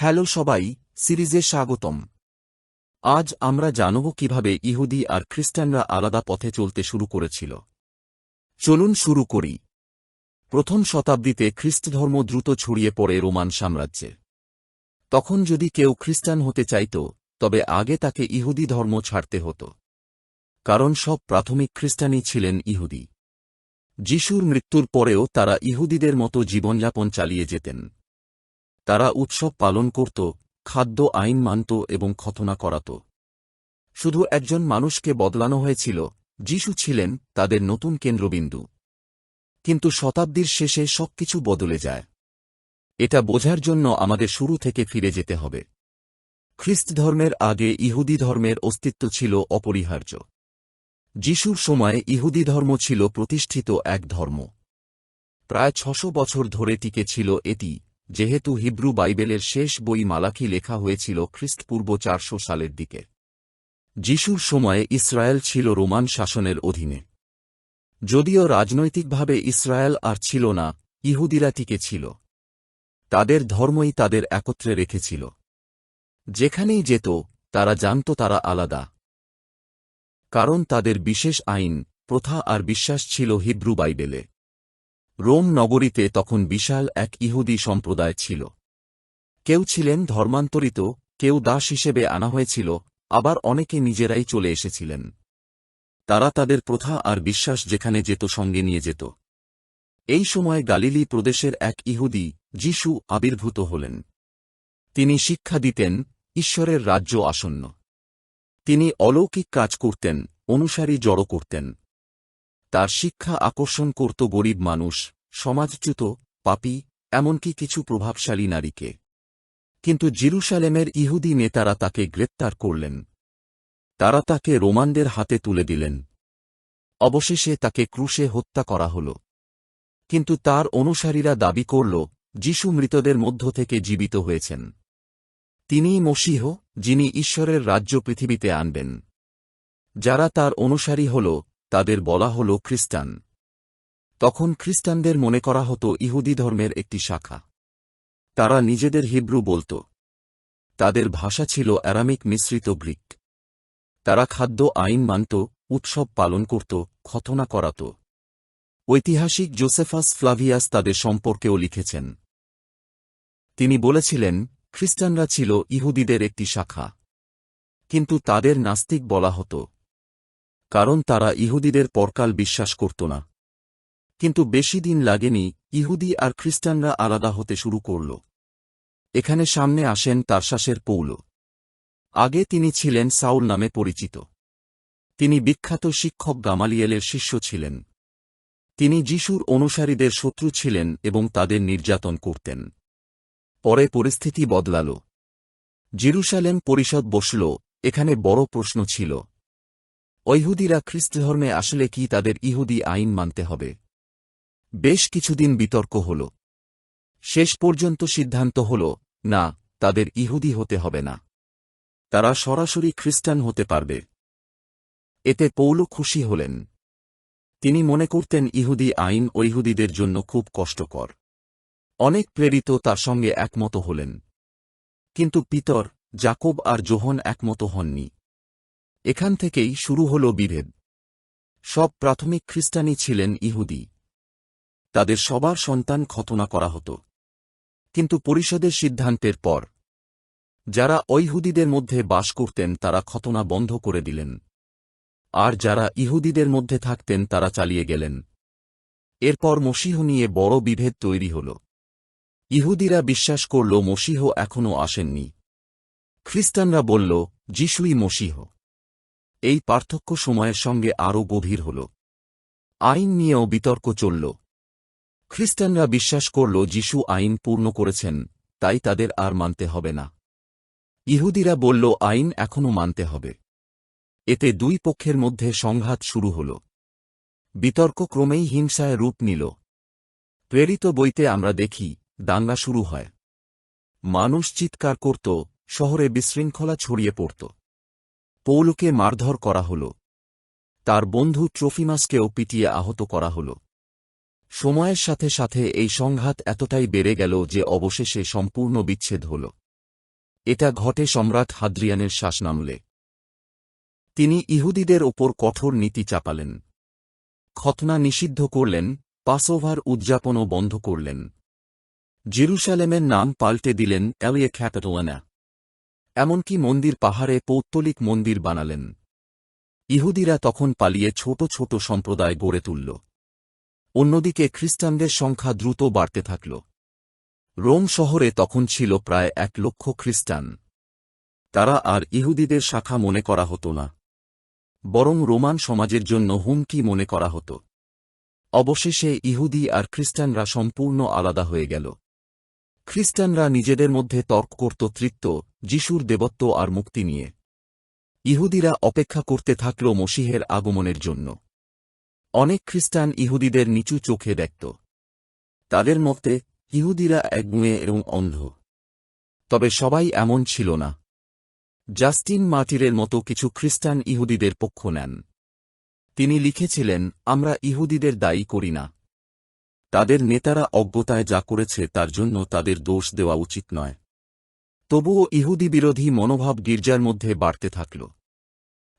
Hello সবাই, সিরিজে স্বাগতম। আজ আমরা জানব কীভাবে ইহুদি আর খ্রিস্টানরা আলাদা পথে চলতে শুরু করেছিল। চলুন শুরু করি। প্রথম শতাব্দীতে খ্রিস্টধর্ম দ্রুত ছড়িয়ে পড়ে রোমান সাম্রাজ্যে। তখন যদি কেউ খ্রিস্টান হতে চাইত, তবে আগে তাকে ইহুদি ধর্ম ছাড়তে হতো। কারণ সব প্রাথমিক খ্রিস্টানই ছিলেন ইহুদি। যিশুর মৃত্যুর পরেও তারা ইহুদিদের মতো জীবনযাপন চালিয়ে যেতেন। তারা উৎসব পালন করত, খাদ্য আইন মানত এবং খতনা করাত। শুধু একজন মানুষকে বদলানো হয়েছিল, যিশু ছিলেন তাদের নতুন কেন্দ্রবিন্দু। কিন্তু শতাব্দীর শেষে সবকিছু বদলে যায়। এটা বোঝার জন্য আমাদের শুরু থেকে ফিরে যেতে হবে। খ্রিস্ট ধর্মের আগে ইহুদি ধর্মের অস্তিত্ব ছিল অপরিহার্য। যিশুর সময়ে ইহুদি ধর্ম ছিল প্রতিষ্ঠিত এক ধর্ম। প্রায় ছশো বছর ধরে টিকে ছিল এটি। যেহেতু হিব্রু বাইবেলের শেষ বই মালাকি লেখা হয়েছিল খ্রিস্টপূর্ব চারশো সালের দিকে। যিশুর সময়ে ইসরায়েল ছিল রোমান শাসনের অধীনে। যদিও রাজনৈতিকভাবে ইসরায়েল আর ছিল না, ইহুদিরা টিকে ছিল। তাদের ধর্মই তাদের একত্রে রেখেছিল। যেখানেই যেত, তারা জানত তারা আলাদা। কারণ তাদের বিশেষ আইন, প্রথা আর বিশ্বাস ছিল হিব্রু বাইবেলে। রোম নগরীতে তখন বিশাল এক ইহুদি সম্প্রদায় ছিল। কেউ ছিলেন ধর্মান্তরিত, কেউ দাস হিসেবে আনা হয়েছিল, আবার অনেকে নিজেরাই চলে এসেছিলেন। তারা তাদের প্রথা আর বিশ্বাস যেখানে যেত সঙ্গে নিয়ে যেত। এই সময় গালিলি প্রদেশের এক ইহুদি, যিশু, আবির্ভূত হলেন। তিনি শিক্ষা দিতেন, ঈশ্বরের রাজ্য আসন্ন। তিনি অলৌকিক কাজ করতেন, অনুসারী জড়ো করতেন। তার শিক্ষা আকর্ষণ করত গরিব মানুষ, সমাজচ্যুত, পাপি, এমনকি কিছু প্রভাবশালী নারীকে। কিন্তু জিরুসালেমের ইহুদি নেতারা তাকে গ্রেপ্তার করলেন। তারা তাকে রোমানদের হাতে তুলে দিলেন। অবশেষে তাকে ক্রুশে হত্যা করা হল। কিন্তু তার অনুসারীরা দাবি করল, যিশু মৃতদের মধ্য থেকে জীবিত হয়েছেন। তিনিই মসীহ, যিনি ঈশ্বরের রাজ্য পৃথিবীতে আনবেন। যারা তার অনুসারী হল তাদের বলা হল খ্রিস্টান। তখন খ্রিস্টানদের মনে করা হতো ইহুদি ধর্মের একটি শাখা। তারা নিজেদের হিব্রু বলত। তাদের ভাষা ছিল অ্যারামিক মিশ্রিত গ্রিক। তারা খাদ্য, আইন মানত, উৎসব পালন করত, খতনা করাত। ঐতিহাসিক জোসেফাস ফ্লাভিয়াস তাদের সম্পর্কেও লিখেছেন। তিনি বলেছিলেন, খ্রিস্টানরা ছিল ইহুদিদের একটি শাখা। কিন্তু তাদের নাস্তিক বলা হতো। কারণ তারা ইহুদিদের পরকাল বিশ্বাস করত না। কিন্তু বেশি দিন লাগেনি, ইহুদি আর খ্রিস্টানরা আলাদা হতে শুরু করল। এখানে সামনে আসেন তারশাসের পৌল। আগে তিনি ছিলেন সাউল নামে পরিচিত। তিনি বিখ্যাত শিক্ষক গামালিয়েলের শিষ্য ছিলেন। তিনি যিশুর অনুসারীদের শত্রু ছিলেন এবং তাদের নির্যাতন করতেন। পরে পরিস্থিতি বদলাল। জেরুসালেম পরিষদ বসল, এখানে বড় প্রশ্ন ছিল। ঐহুদিরা খ্রিস্টধর্মে আসলে কি তাদের ইহুদি আইন মানতে হবে? বেশ কিছুদিন বিতর্ক হল। শেষ পর্যন্ত সিদ্ধান্ত হল, না, তাদের ইহুদি হতে হবে না। তারা সরাসরি খ্রিস্টান হতে পারবে। এতে পৌল খুশি হলেন। তিনি মনে করতেন ইহুদি আইন ঐহুদিদের জন্য খুব কষ্টকর। অনেক প্রেরিত তার সঙ্গে একমত হলেন। কিন্তু পিতর, জাকব আর জোহন একমত হননি। এখান থেকেই শুরু হল বিভেদ। সব প্রাথমিক খ্রিস্টানই ছিলেন ইহুদি। তাদের সবার সন্তান খতনা করা হতো। কিন্তু পরিষদের সিদ্ধান্তের পর, যারা ঐহুদিদের মধ্যে বাস করতেন তারা খতনা বন্ধ করে দিলেন। আর যারা ইহুদিদের মধ্যে থাকতেন তারা চালিয়ে গেলেন। এরপর মসিহ নিয়ে বড় বিভেদ তৈরি হল। ইহুদিরা বিশ্বাস করল মসিহ এখনও আসেননি। খ্রিস্টানরা বলল, যিশুই মসিহ। এই পার্থক্য সময়ের সঙ্গে আরও গভীর হল। আইন নিয়েও বিতর্ক চলল। খ্রিস্টানরা বিশ্বাস করল যিশু আইন পূর্ণ করেছেন, তাই তাদের আর মানতে হবে না। ইহুদিরা বলল, আইন এখনও মানতে হবে। এতে দুই পক্ষের মধ্যে সংঘাত শুরু হল। বিতর্ক ক্রমেই হিংসায় রূপ নিল। প্রেরিত বইতে আমরা দেখি, দাঙ্গা শুরু হয়। মানুষ চিৎকার করত, শহরে বিশৃঙ্খলা ছড়িয়ে পড়ত। পৌলকে মারধর করা হল। তার বন্ধু ট্রফিমাসকেও পিটিয়ে আহত করা হল। সময়ের সাথে সাথে এই সংঘাত এতটাই বেড়ে গেল যে অবশেষে সম্পূর্ণ বিচ্ছেদ হল। এটা ঘটে সম্রাট হাদ্রিয়ানের শ্বাসনামলে। তিনি ইহুদিদের ওপর কঠোর নীতি চাপালেন। খতনা নিষিদ্ধ করলেন পাসোভার উদযাপনও বন্ধ করলেন। জেরুসালেমের নাম পাল্টে দিলেন এলিয়ে ক্যাপিটোয়ানা এমনকি মন্দির পাহাড়ে পৌত্তলিক মন্দির বানালেন। ইহুদিরা তখন পালিয়ে ছোট ছোট সম্প্রদায় গড়ে তুলল। অন্যদিকে খ্রিস্টানদের সংখ্যা দ্রুত বাড়তে থাকল। রোম শহরে তখন ছিল প্রায় এক লক্ষ খ্রিস্টান। তারা আর ইহুদিদের শাখা মনে করা হতো না। বরং রোমান সমাজের জন্য হুমকি মনে করা হতো। অবশেষে ইহুদি আর খ্রিস্টানরা সম্পূর্ণ আলাদা হয়ে গেল। খ্রিস্টানরা নিজেদের মধ্যে তর্ক করত, তৃপ্ত যিশুর দেবত্ব আর মুক্তি নিয়ে। ইহুদিরা অপেক্ষা করতে থাকল মসিহের আগমনের জন্য। অনেক খ্রিস্টান ইহুদিদের নিচু চোখে দেখত। তাদের মতে, ইহুদিরা একগুঁয়ে এবং অন্ধ। তবে সবাই এমন ছিল না। জাস্টিন মার্টিরের মতো কিছু খ্রিস্টান ইহুদিদের পক্ষ নেন। তিনি লিখেছিলেন, আমরা ইহুদিদের দায়ী করি না। তাদের নেতারা অজ্ঞতায় যা করেছে তার জন্য তাদের দোষ দেওয়া উচিত নয়। তবুও ইহুদি বিরোধী মনোভাব গির্জার মধ্যে বাড়তে থাকল।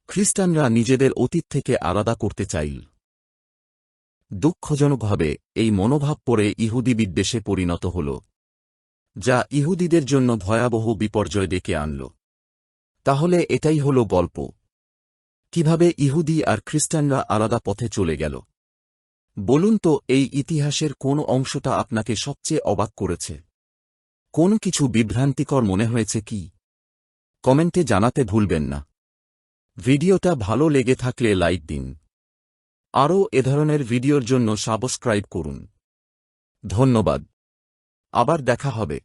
খ্রিস্টানরা নিজেদের অতীত থেকে আলাদা করতে চাইল। দুঃখজনকভাবে, এই মনোভাব পরে ইহুদি বিদ্বেষে পরিণত হল, যা ইহুদিদের জন্য ভয়াবহ বিপর্যয় ডেকে আনল। তাহলে এটাই হল গল্প। কীভাবে ইহুদি আর খ্রিস্টানরা আলাদা পথে চলে গেল? বলুন তো, এই ইতিহাসের কোন অংশটা আপনাকে সবচেয়ে অবাক করেছে? কোন কিছু বিভ্রান্তিকর মনে হয়েছে কি? কমেন্টে জানাতে ভুলবেন না। ভিডিওটা ভালো লেগে থাকলে লাইক দিন। আরও এ ধরনের ভিডিওর জন্য সাবস্ক্রাইব করুন। ধন্যবাদ। আবার দেখা হবে।